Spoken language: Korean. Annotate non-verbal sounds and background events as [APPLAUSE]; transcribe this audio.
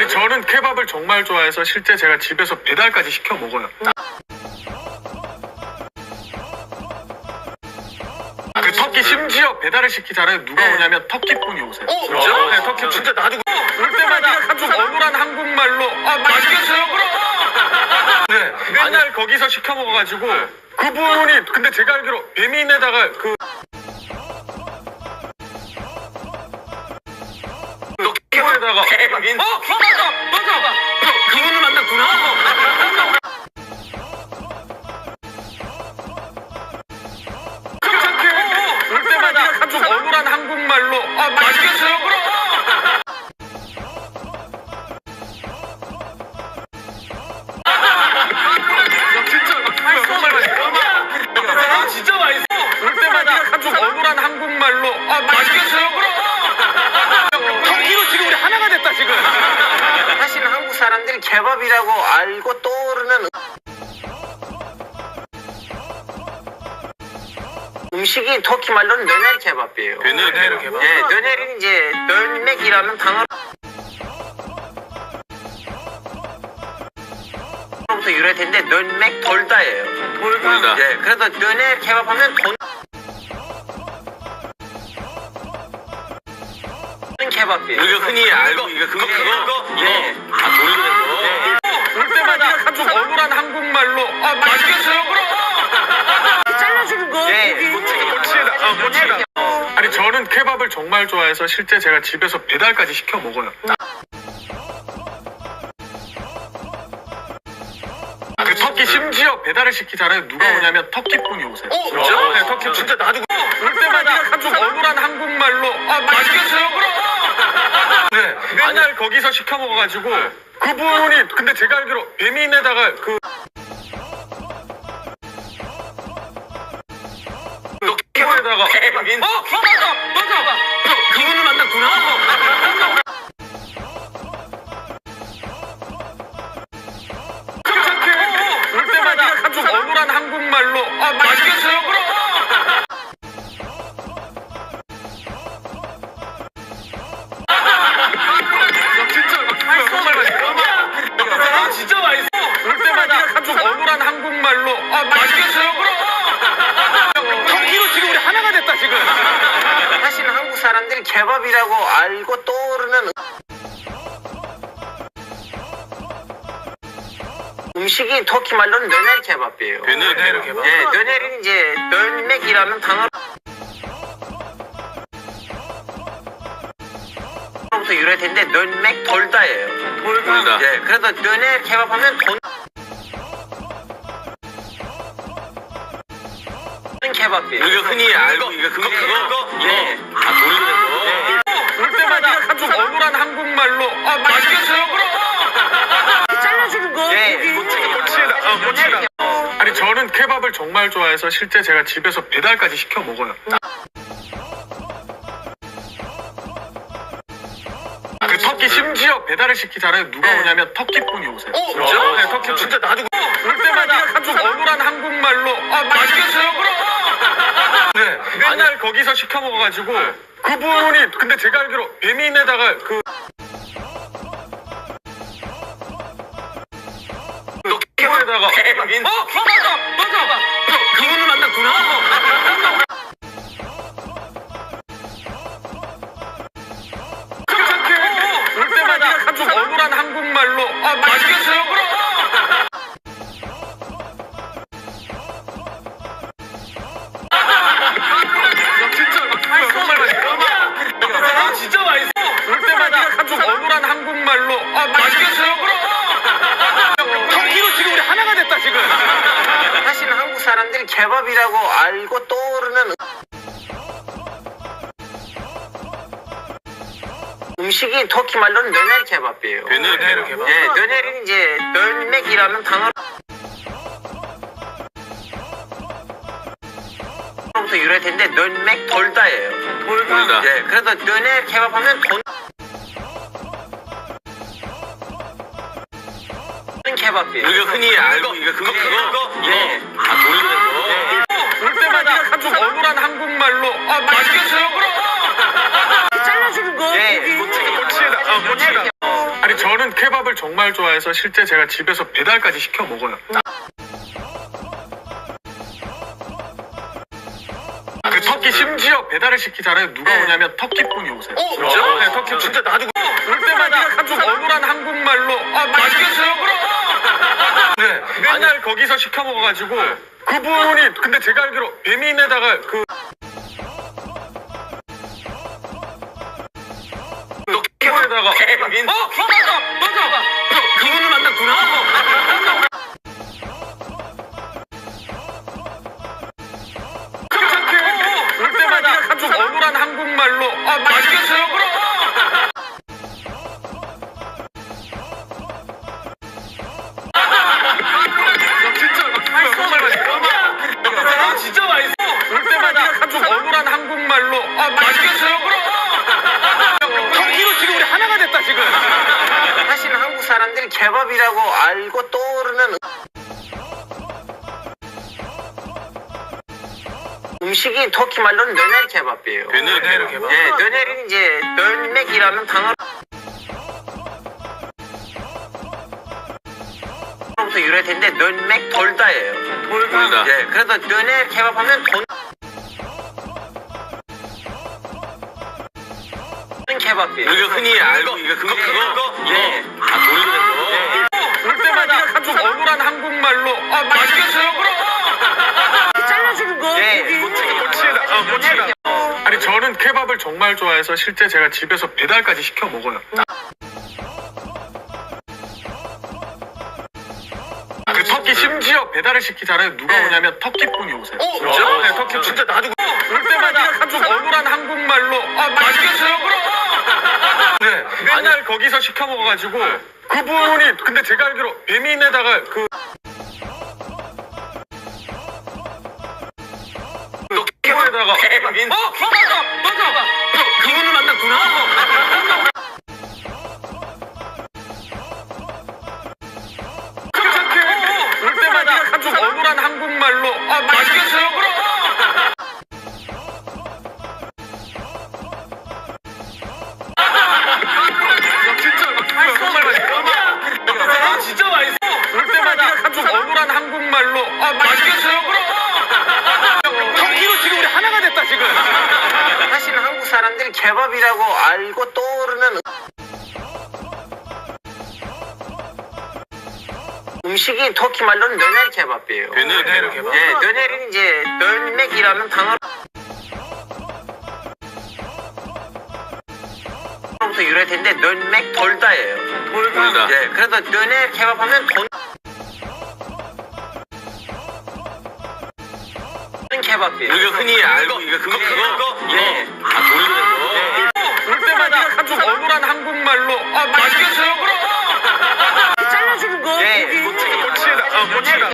아니 저는 케밥을 정말 좋아해서 실제 제가 집에서 배달까지 시켜 먹어요. 그 터키 심지어 배달을 시키잖아요. 누가 네. 오냐면 터키 분이 오세요. 어, 진짜? 네, 터키 분. 진짜 나도 올 때마다 좀 어눌한 한국말로 아 맛있겠어요 그럼. 네, 맨날 거기서 시켜 먹어가지고 그분이 근데 제가 알기로 배민에다가 그 배민? 어, 어? 맞아. 맞아 케밥이라고 알고 떠오르는 음식이 터키 말로는 너네리 케밥이에요. 너네리 케밥? 예, 너네리는 이제 널맥이라는 단어. 부터 유래된데 널맥 돌다예요. 돌다. 예, 그래서 너네 케밥 하면 돈. 케밥이에요. 우리가 흔히 알고 이거 그거 예. 그거 예. 아 돌리는 좀 어눌한 한국말로 아 맛있겠어요 그럼. 잘라주는 거. 네. 꼬치다, 꼬치다. 아, 꼬치다. 아니 저는 케밥을 정말 좋아해서 실제 제가 집에서 배달까지 시켜 먹어요. 그 터키 심지어 배달을 시키잖아요. 누가 네. 오냐면 터키 분이 오세요. 어, 진짜? 네, 터키 분. 진짜 나도 올 때마다 좀 어눌한 한국말로 아 맛있겠어요 그럼. 네, 맨날 거기서 시켜 먹어가지고 그분이 근데 제가 알기로 배민에다가 그 에다가 배민? 어, 어 맞아 맞아 그분을 만났구나. 괜찮게 올 때마다 좀 어눌한 한국말로 아 케밥이라고 알고 떠오르는 음식이 터키 말로는 너네리 케밥이에요. 너네리 케밥? 예, 너네리는 이제 널맥이라는 단어. 부터 유래된데 널맥 돌다예요. 돌다. 예, 그래서 너네 케밥 하면 돈. 케밥이에요. 우리가 흔히 알고 이거 그거 그거 예. 아 돌리는 거. 올 때마다 좀 어눌한 한국말로 아 맛있겠어요 그럼. 잘라주는 거. 네, 고기. 꼬치다. 아, 꼬치다. 아니 저는 케밥을 정말 좋아해서 실제 제가 집에서 배달까지 시켜 먹어요. 그 터키 심지어 배달을 시키잖아요. 누가 오냐면 터키 분이 오세요. 어, 진짜? 네, 터키 분. 진짜 나도 올 때마다 좀 어눌한 한국말로 아 맛있겠어요 그럼. 네, 맨날 거기서 시켜 먹어가지고 그분이 근데 제가 알기로 배민에다가 그 에다가 배민? 어, 어 맞아 맞아 그분을 만났구나. 사람들이 케밥이라고 알고 떠오르는 음식이 터키 말로는 너네리 케밥이에요. 너네리 케밥? 예, 너네리는 이제 널맥이라는 단어. 부터 유래된데 널맥 돌다예요. 돌다. 예, 그래서 너네 케밥 하면 돈. 케밥이에요. 우리가 흔히 알고 이거 그거 그거 예. 아 돌리는 거. 올 때마다 좀 어눌한 한국말로 아 맛있겠어요 그럼. [LAUGHS] 잘라주는 거. 네, 고기. 꼬치다. 아, 꼬치다. 아니 저는 케밥을 정말 좋아해서 실제 제가 집에서 배달까지 시켜 먹어요. 그 터키 심지어 배달을 시키잖아요. 누가 오냐면 터키분이 오세요. 어, 진짜? 네, 터키 진짜 나도 올 때마다 좀 억울한 한국말로 아 맛있겠어요 그럼. [LAUGHS] 네, 맨날 거기서 시켜 먹어가지고 그분이 근데 제가 알기로 배민에다가 그 에다가 배민? 어 맞아 맞아 그분을 만났구나. 괜찮게 올 때마다 좀 억울한 한국말로 아 맛있겠어요 그럼. 케밥이라고 알고 떠오르는 음식이 터키 말로는 너네르 케밥이에요. 너네르 케밥? 예, 너네르는 이제 널맥이라는 단어. 부터 유래된데 널맥 돌다예요. 돌다. 예, 그래서 너네르 케밥 하면 돈 케밥이에요. 우리가 흔히 알고 이거 그거 그거 네. 아 돌리는 케밥을 정말 좋아해서 실제 제가 집에서 배달까지 시켜 먹어요. 그 터키 심지어 배달을 시키잖아요. 누가 오냐면 터키분이 오세요. 어, 진짜? 네, 터키 진짜 나도 올 때마다 좀 억울한 한국말로 아 맛있겠어요 그럼. 네, 맨날 거기서 시켜 먹어가지고 그분이 근데 제가 알기로 배민에다가 그 에다가 배민? 어 맞아 맞아 그분을 만났구나. 케밥이라고 알고 떠오르는 음식이 터키 말로는 너네르 케밥이에요. 너네르 케밥? 예, 너네르는 이제 널맥이라는 단어. 부터 유래된데 널맥 돌다예요. 돌다. 예, 그래서 너네르 케밥 하면 돈 케밥이에요. 우리가 흔히 알고 이거 그거 네. 하다가 그 억울한 한국말로. 아 맛있겠어요? 그럼. [LAUGHS] 잘라주는 거 예, 고기. 고치에다. 어 아, 고치에다.